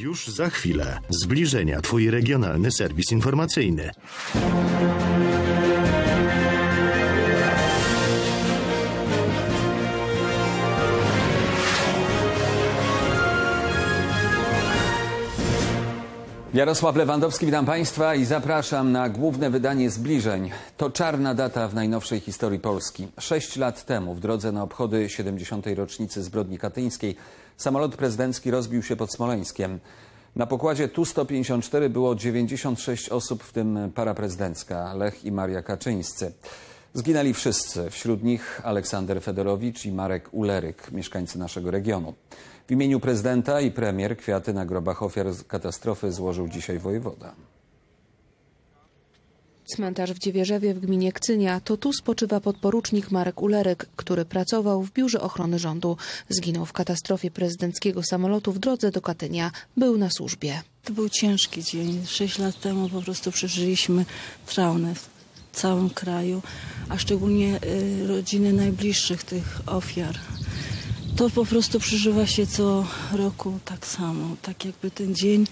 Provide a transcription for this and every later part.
Już za chwilę. Zbliżenia Twój regionalny serwis informacyjny. Jarosław Lewandowski, witam Państwa i zapraszam na główne wydanie zbliżeń. To czarna data w najnowszej historii Polski. Sześć lat temu, w drodze na obchody 70. rocznicy zbrodni katyńskiej, samolot prezydencki rozbił się pod Smoleńskiem. Na pokładzie Tu-154 było 96 osób, w tym para prezydencka Lech i Maria Kaczyńscy. Zginęli wszyscy, wśród nich Aleksander Fedorowicz i Marek Uleryk, mieszkańcy naszego regionu. W imieniu prezydenta i premier kwiaty na grobach ofiar katastrofy złożył dzisiaj wojewoda. Cmentarz w Dziewierzewie w gminie Kcynia to tu spoczywa podporucznik Marek Uleryk, który pracował w Biurze Ochrony Rządu. Zginął w katastrofie prezydenckiego samolotu w drodze do Katynia. Był na służbie. To był ciężki dzień. Sześć lat temu po prostu przeżyliśmy traumę całym kraju, a szczególnie y, rodziny najbliższych tych ofiar. To po prostu przeżywa się co roku tak samo, tak jakby ten dzień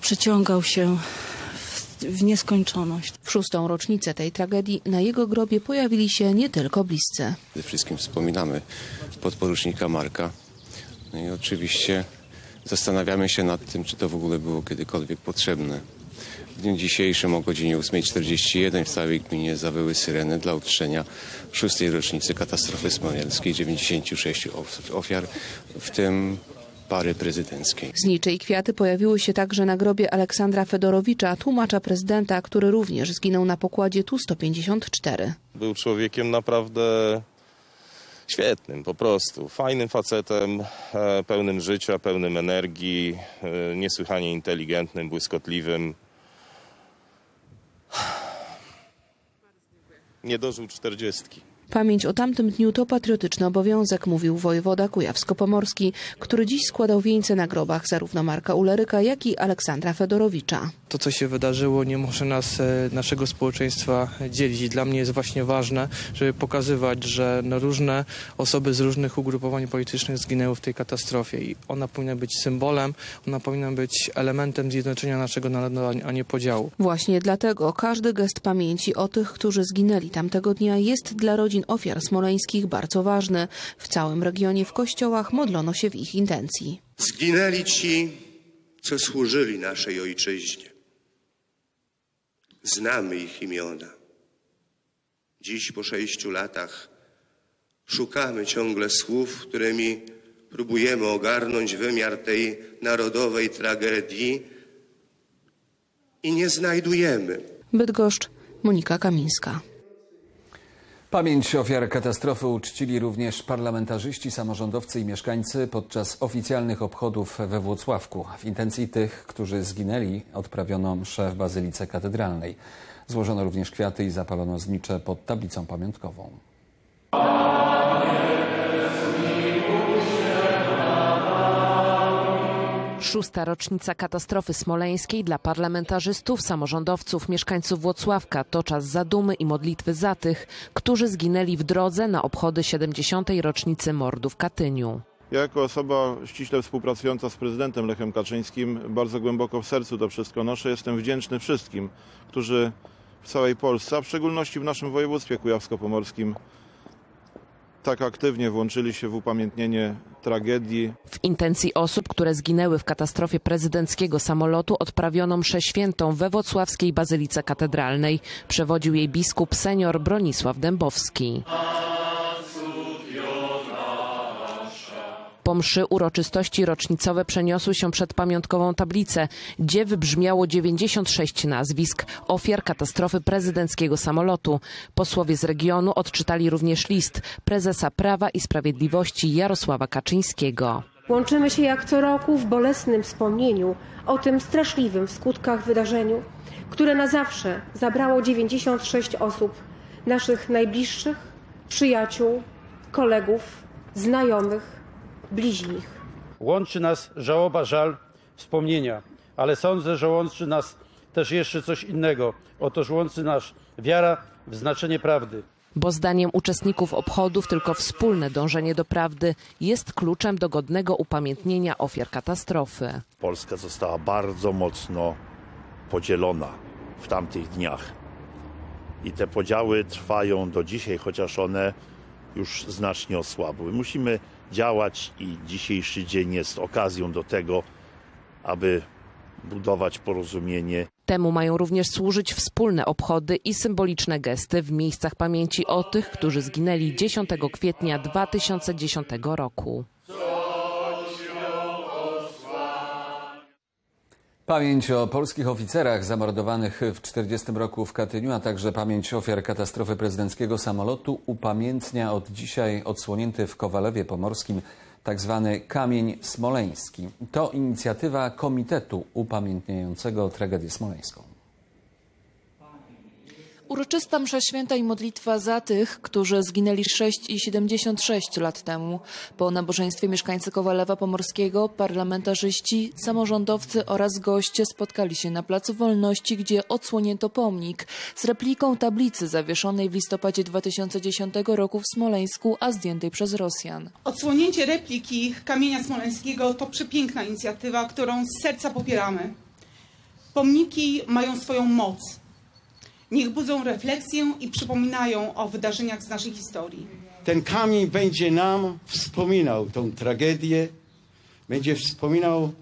przeciągał się w, w nieskończoność. W szóstą rocznicę tej tragedii na jego grobie pojawili się nie tylko bliscy. Przede wszystkim wspominamy podporucznika Marka. No i oczywiście zastanawiamy się nad tym, czy to w ogóle było kiedykolwiek potrzebne. W dniu dzisiejszym o godzinie 8.41 w całej gminie zawyły syreny dla uczczenia szóstej rocznicy katastrofy smoleńskiej, 96 of- ofiar, w tym pary prezydenckiej. Znicze i kwiaty pojawiły się także na grobie Aleksandra Fedorowicza, tłumacza prezydenta, który również zginął na pokładzie Tu-154. Był człowiekiem naprawdę świetnym, po prostu. Fajnym facetem, e, pełnym życia, pełnym energii, e, niesłychanie inteligentnym, błyskotliwym. Nie dożył czterdziestki. Pamięć o tamtym dniu to patriotyczny obowiązek, mówił wojewoda Kujawsko-Pomorski, który dziś składał wieńce na grobach zarówno Marka Uleryka, jak i Aleksandra Fedorowicza. To, co się wydarzyło, nie może nas, e, naszego społeczeństwa dzielić. I dla mnie jest właśnie ważne, żeby pokazywać, że no, różne osoby z różnych ugrupowań politycznych zginęły w tej katastrofie. I ona powinna być symbolem, ona powinna być elementem zjednoczenia naszego narodu, a nie podziału. Właśnie dlatego każdy gest pamięci o tych, którzy zginęli tamtego dnia jest dla rodzin ofiar smoleńskich bardzo ważny. W całym regionie w kościołach modlono się w ich intencji. Zginęli ci, co służyli naszej ojczyźnie. Znamy ich imiona. Dziś po sześciu latach szukamy ciągle słów, którymi próbujemy ogarnąć wymiar tej narodowej tragedii i nie znajdujemy. Bydgoszcz, Monika Kamińska. Pamięć ofiar katastrofy uczcili również parlamentarzyści, samorządowcy i mieszkańcy podczas oficjalnych obchodów we Włocławku. W intencji tych, którzy zginęli, odprawiono mszę w Bazylice Katedralnej. Złożono również kwiaty i zapalono znicze pod tablicą pamiątkową. Szósta rocznica katastrofy smoleńskiej dla parlamentarzystów, samorządowców, mieszkańców Włocławka to czas zadumy i modlitwy za tych, którzy zginęli w drodze na obchody 70. rocznicy mordu w Katyniu. Ja jako osoba ściśle współpracująca z prezydentem Lechem Kaczyńskim bardzo głęboko w sercu to wszystko noszę. Jestem wdzięczny wszystkim, którzy w całej Polsce, a w szczególności w naszym województwie kujawsko-pomorskim tak aktywnie włączyli się w upamiętnienie tragedii. W intencji osób, które zginęły w katastrofie prezydenckiego samolotu odprawiono mszę świętą we włocławskiej Bazylice Katedralnej. Przewodził jej biskup senior Bronisław Dębowski. Po mszy uroczystości rocznicowe przeniosły się przed pamiątkową tablicę, gdzie wybrzmiało 96 nazwisk ofiar katastrofy prezydenckiego samolotu. Posłowie z regionu odczytali również list prezesa Prawa i Sprawiedliwości Jarosława Kaczyńskiego. Łączymy się jak co roku w bolesnym wspomnieniu o tym straszliwym w skutkach wydarzeniu, które na zawsze zabrało 96 osób, naszych najbliższych, przyjaciół, kolegów, znajomych, bliźnich. Łączy nas żałoba, żal, wspomnienia, ale sądzę, że łączy nas też jeszcze coś innego. Otóż łączy nas wiara w znaczenie prawdy. Bo zdaniem uczestników obchodów tylko wspólne dążenie do prawdy jest kluczem do godnego upamiętnienia ofiar katastrofy. Polska została bardzo mocno podzielona w tamtych dniach. I te podziały trwają do dzisiaj, chociaż one już znacznie osłabły. Musimy działać i dzisiejszy dzień jest okazją do tego, aby budować porozumienie. Temu mają również służyć wspólne obchody i symboliczne gesty w miejscach pamięci o tych, którzy zginęli 10 kwietnia 2010 roku. Pamięć o polskich oficerach zamordowanych w 1940 roku w Katyniu, a także pamięć ofiar katastrofy prezydenckiego samolotu upamiętnia od dzisiaj odsłonięty w Kowalewie Pomorskim tzw. Kamień Smoleński. To inicjatywa Komitetu Upamiętniającego Tragedię Smoleńską. Uroczysta msza święta i modlitwa za tych, którzy zginęli 6 i 76 lat temu. Po nabożeństwie mieszkańcy Kowalewa Pomorskiego, parlamentarzyści, samorządowcy oraz goście spotkali się na Placu Wolności, gdzie odsłonięto pomnik z repliką tablicy zawieszonej w listopadzie 2010 roku w Smoleńsku, a zdjętej przez Rosjan. Odsłonięcie repliki kamienia smoleńskiego to przepiękna inicjatywa, którą z serca popieramy. Pomniki mają swoją moc. Niech budzą refleksję i przypominają o wydarzeniach z naszej historii. Ten kamień będzie nam wspominał tą tragedię, będzie wspominał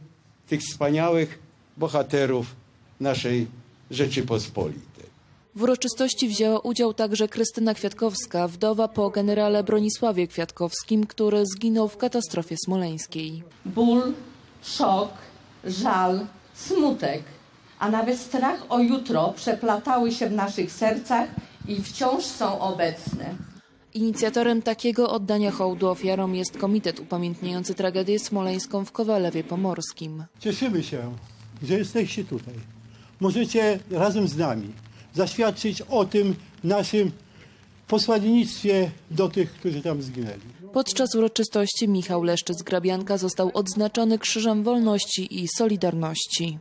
tych wspaniałych bohaterów naszej Rzeczypospolitej. W uroczystości wzięła udział także Krystyna Kwiatkowska, wdowa po generale Bronisławie Kwiatkowskim, który zginął w katastrofie smoleńskiej. Ból, szok, żal, smutek, a nawet strach o jutro przeplatały się w naszych sercach i wciąż są obecne. Inicjatorem takiego oddania hołdu ofiarom jest Komitet Upamiętniający Tragedię Smoleńską w Kowalewie Pomorskim. Cieszymy się, że jesteście tutaj. Możecie razem z nami zaświadczyć o tym naszym posłannictwie do tych, którzy tam zginęli. Podczas uroczystości Michał Leszczyc-Grabianka został odznaczony Krzyżem Wolności i Solidarności.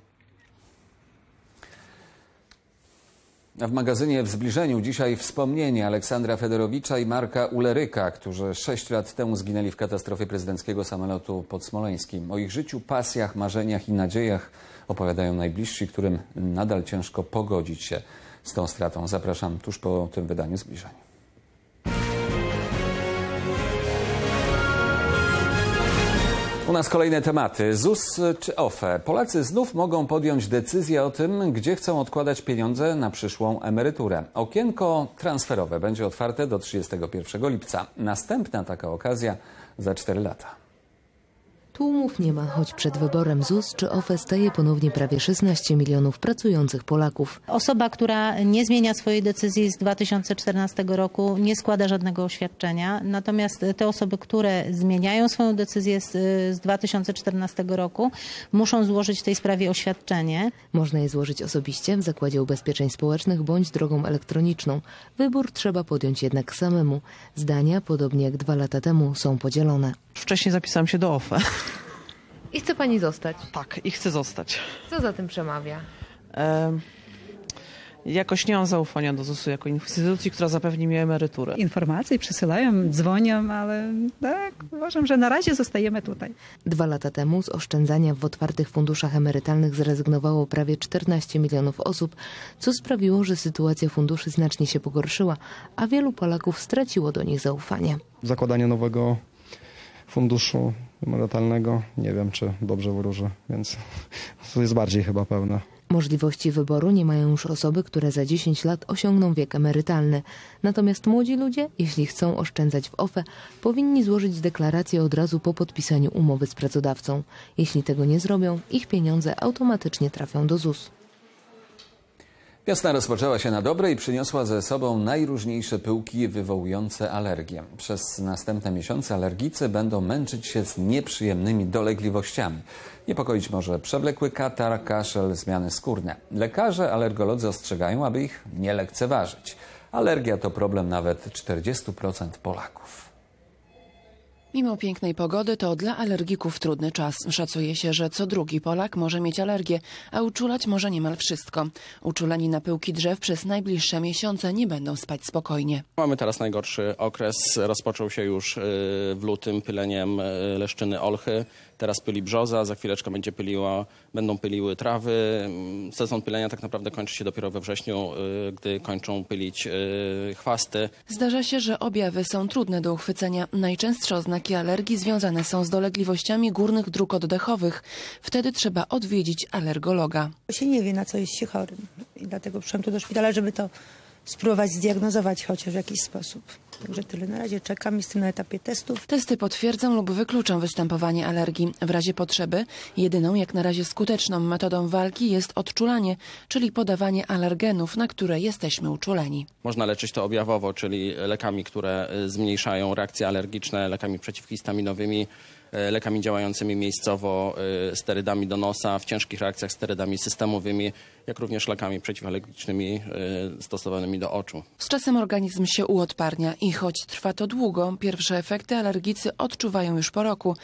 W magazynie w zbliżeniu dzisiaj wspomnienie Aleksandra Federowicza i Marka Uleryka, którzy sześć lat temu zginęli w katastrofie prezydenckiego samolotu pod Smoleńskim. O ich życiu, pasjach, marzeniach i nadziejach opowiadają najbliżsi, którym nadal ciężko pogodzić się z tą stratą. Zapraszam tuż po tym wydaniu zbliżenia. U nas kolejne tematy. ZUS czy OFE? Polacy znów mogą podjąć decyzję o tym, gdzie chcą odkładać pieniądze na przyszłą emeryturę. Okienko transferowe będzie otwarte do 31 lipca. Następna taka okazja za 4 lata. Tłumów nie ma, choć przed wyborem ZUS czy OFE staje ponownie prawie 16 milionów pracujących Polaków. Osoba, która nie zmienia swojej decyzji z 2014 roku, nie składa żadnego oświadczenia. Natomiast te osoby, które zmieniają swoją decyzję z, z 2014 roku, muszą złożyć w tej sprawie oświadczenie. Można je złożyć osobiście w Zakładzie Ubezpieczeń Społecznych bądź drogą elektroniczną. Wybór trzeba podjąć jednak samemu. Zdania, podobnie jak dwa lata temu, są podzielone. Wcześniej zapisałam się do OFE. I chce pani zostać? Tak, i chcę zostać. Co za tym przemawia? Em, jakoś nie mam zaufania do ZUS-u jako instytucji, która zapewni mi emeryturę. Informacje przysyłają, dzwonią, ale tak, uważam, że na razie zostajemy tutaj. Dwa lata temu z oszczędzania w otwartych funduszach emerytalnych zrezygnowało prawie 14 milionów osób, co sprawiło, że sytuacja funduszy znacznie się pogorszyła, a wielu Polaków straciło do nich zaufanie. zakładanie nowego funduszu emerytalnego nie wiem, czy dobrze wróży, więc to jest bardziej chyba pełne. Możliwości wyboru nie mają już osoby, które za 10 lat osiągną wiek emerytalny. Natomiast młodzi ludzie, jeśli chcą oszczędzać w OFE, powinni złożyć deklarację od razu po podpisaniu umowy z pracodawcą. Jeśli tego nie zrobią, ich pieniądze automatycznie trafią do ZUS. Wiosna rozpoczęła się na dobre i przyniosła ze sobą najróżniejsze pyłki wywołujące alergię. Przez następne miesiące alergicy będą męczyć się z nieprzyjemnymi dolegliwościami. Niepokoić może przewlekły katar, kaszel, zmiany skórne. Lekarze, alergolodzy ostrzegają, aby ich nie lekceważyć. Alergia to problem nawet 40% Polaków. Mimo pięknej pogody to dla alergików trudny czas. Szacuje się, że co drugi Polak może mieć alergię, a uczulać może niemal wszystko. Uczuleni na pyłki drzew przez najbliższe miesiące nie będą spać spokojnie. Mamy teraz najgorszy okres. Rozpoczął się już y, w lutym pyleniem y, leszczyny olchy. Teraz pyli brzoza, za chwileczkę będzie pyliła, będą pyliły trawy. Sezon pylenia tak naprawdę kończy się dopiero we wrześniu, y, gdy kończą pylić y, chwasty. Zdarza się, że objawy są trudne do uchwycenia. Najczęstsze oznaki alergii związane są z dolegliwościami górnych dróg oddechowych. Wtedy trzeba odwiedzić alergologa. się nie wie, na co jest się chorym. I dlatego przyszłam tu do szpitala, żeby to spróbować zdiagnozować chociaż w jakiś sposób. Także tyle. Na razie czekam, jestem na etapie testów. Testy potwierdzą lub wykluczą występowanie alergii. W razie potrzeby jedyną jak na razie skuteczną metodą walki jest odczulanie, czyli podawanie alergenów, na które jesteśmy uczuleni. Można leczyć to objawowo, czyli lekami, które y, zmniejszają reakcje alergiczne, lekami przeciwhistaminowymi, lekami działającymi miejscowo, y, sterydami do nosa, w ciężkich reakcjach sterydami systemowymi, jak również lekami przeciwalergicznymi y, stosowanymi do oczu. Z czasem organizm się uodparnia i choć trwa to długo, pierwsze efekty alergicy odczuwają już po roku.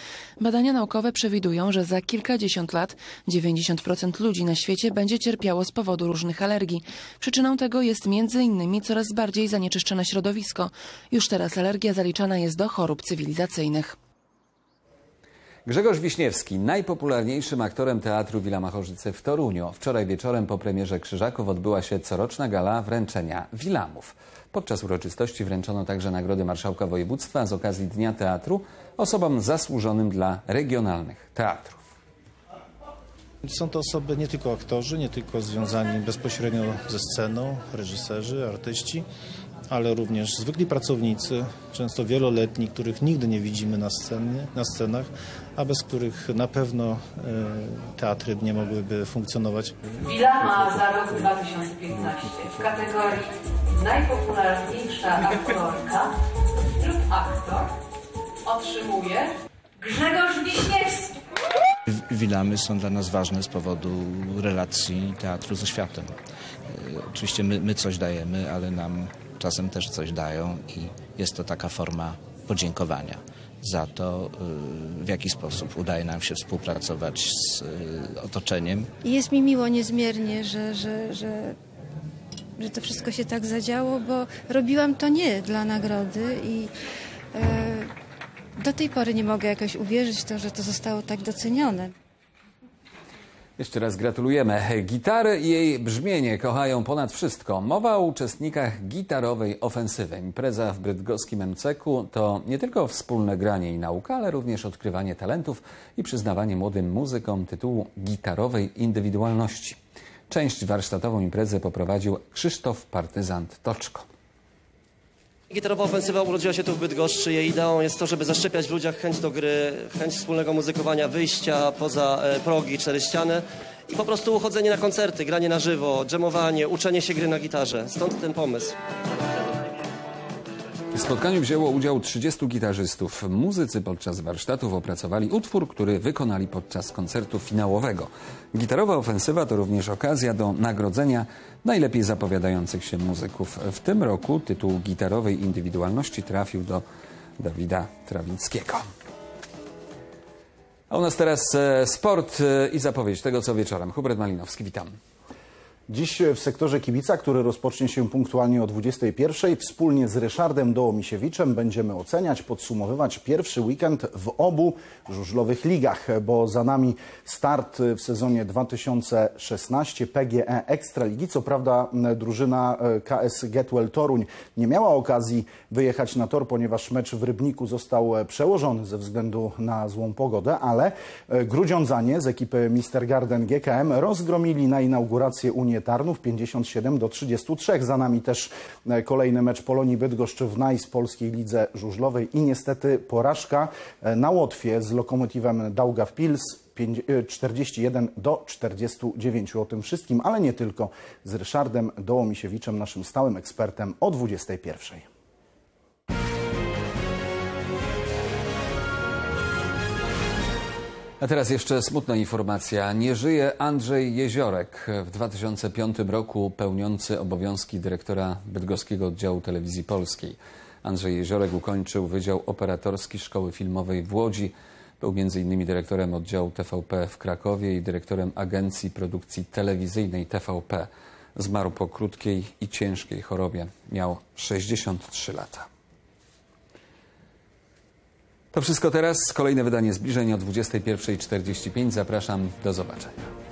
Badania naukowe przewidują, że za kilkadziesiąt lat 90% ludzi na świecie będzie cierpiało z powodu różnych alergii. Przyczyną tego jest innymi coraz bardziej zanieczyszczone środowisko. Już teraz alergia zaliczana jest do chorób cywilizacyjnych. Grzegorz Wiśniewski, najpopularniejszym aktorem Teatru Machorzyce w Toruniu. Wczoraj wieczorem po premierze Krzyżaków odbyła się coroczna gala wręczenia Wilamów. Podczas uroczystości wręczono także nagrody Marszałka Województwa z okazji Dnia Teatru osobom zasłużonym dla regionalnych teatrów. Są to osoby nie tylko aktorzy, nie tylko związani bezpośrednio ze sceną, reżyserzy, artyści, ale również zwykli pracownicy, często wieloletni, których nigdy nie widzimy na, scenie, na scenach, a bez których na pewno e, teatry nie mogłyby funkcjonować. Villa ma za rok 2015 w kategorii najpopularniejsza aktorka lub aktor otrzymuje Grzegorz Wiśniewski. Wilamy są dla nas ważne z powodu relacji teatru ze światem. E, Oczywiście my, my coś dajemy, ale nam czasem też coś dają i jest to taka forma podziękowania za to, e, w jaki sposób udaje nam się współpracować z e, otoczeniem. Jest mi miło niezmiernie, że, że, że, że to wszystko się tak zadziało, bo robiłam to nie dla nagrody i e, do tej pory nie mogę jakoś uwierzyć w to, że to zostało tak docenione. Jeszcze raz gratulujemy. Gitary i jej brzmienie kochają ponad wszystko. Mowa o uczestnikach gitarowej ofensywy. Impreza w bydgoskim MCK to nie tylko wspólne granie i nauka, ale również odkrywanie talentów i przyznawanie młodym muzykom tytułu gitarowej indywidualności. Część warsztatową imprezy poprowadził Krzysztof Partyzant Toczko. Gitarowa ofensywa urodziła się tu w Bydgoszczy. Jej ideą jest to, żeby zaszczepiać w ludziach chęć do gry, chęć wspólnego muzykowania, wyjścia poza e, progi, cztery ściany i po prostu chodzenie na koncerty, granie na żywo, dżemowanie, uczenie się gry na gitarze. Stąd ten pomysł. W spotkaniu wzięło udział 30 gitarzystów. Muzycy podczas warsztatów opracowali utwór, który wykonali podczas koncertu finałowego. Gitarowa ofensywa to również okazja do nagrodzenia najlepiej zapowiadających się muzyków. W tym roku tytuł gitarowej indywidualności trafił do Dawida Trawickiego. A u nas teraz e, sport e, i zapowiedź tego, co wieczorem. Hubert Malinowski, witam. Dziś w sektorze kibica, który rozpocznie się punktualnie o 21, wspólnie z Ryszardem Dołomisiewiczem będziemy oceniać, podsumowywać pierwszy weekend w obu żużlowych ligach, bo za nami start w sezonie 2016 PGE Ekstraligi. Co prawda drużyna KS Getwell Toruń nie miała okazji wyjechać na tor, ponieważ mecz w Rybniku został przełożony ze względu na złą pogodę, ale Grudziądzanie z ekipy Mister Garden GKM rozgromili na inaugurację Unię Tarnów 57 do 33. Za nami też e, kolejny mecz Polonii Bydgoszcz w NAIS polskiej lidze żużlowej i niestety porażka e, na Łotwie z Lokomotywem Daugavpils 41 do 49. O tym wszystkim, ale nie tylko z Ryszardem Dołomisiewiczem, naszym stałym ekspertem o 21. A teraz jeszcze smutna informacja. Nie żyje Andrzej Jeziorek, w 2005 roku pełniący obowiązki dyrektora bydgoskiego oddziału telewizji polskiej. Andrzej Jeziorek ukończył Wydział Operatorski Szkoły Filmowej w Łodzi. Był m.in. dyrektorem oddziału TVP w Krakowie i dyrektorem Agencji Produkcji Telewizyjnej TVP. Zmarł po krótkiej i ciężkiej chorobie. Miał 63 lata. To wszystko teraz. Kolejne wydanie zbliżeń o 21.45. Zapraszam. Do zobaczenia.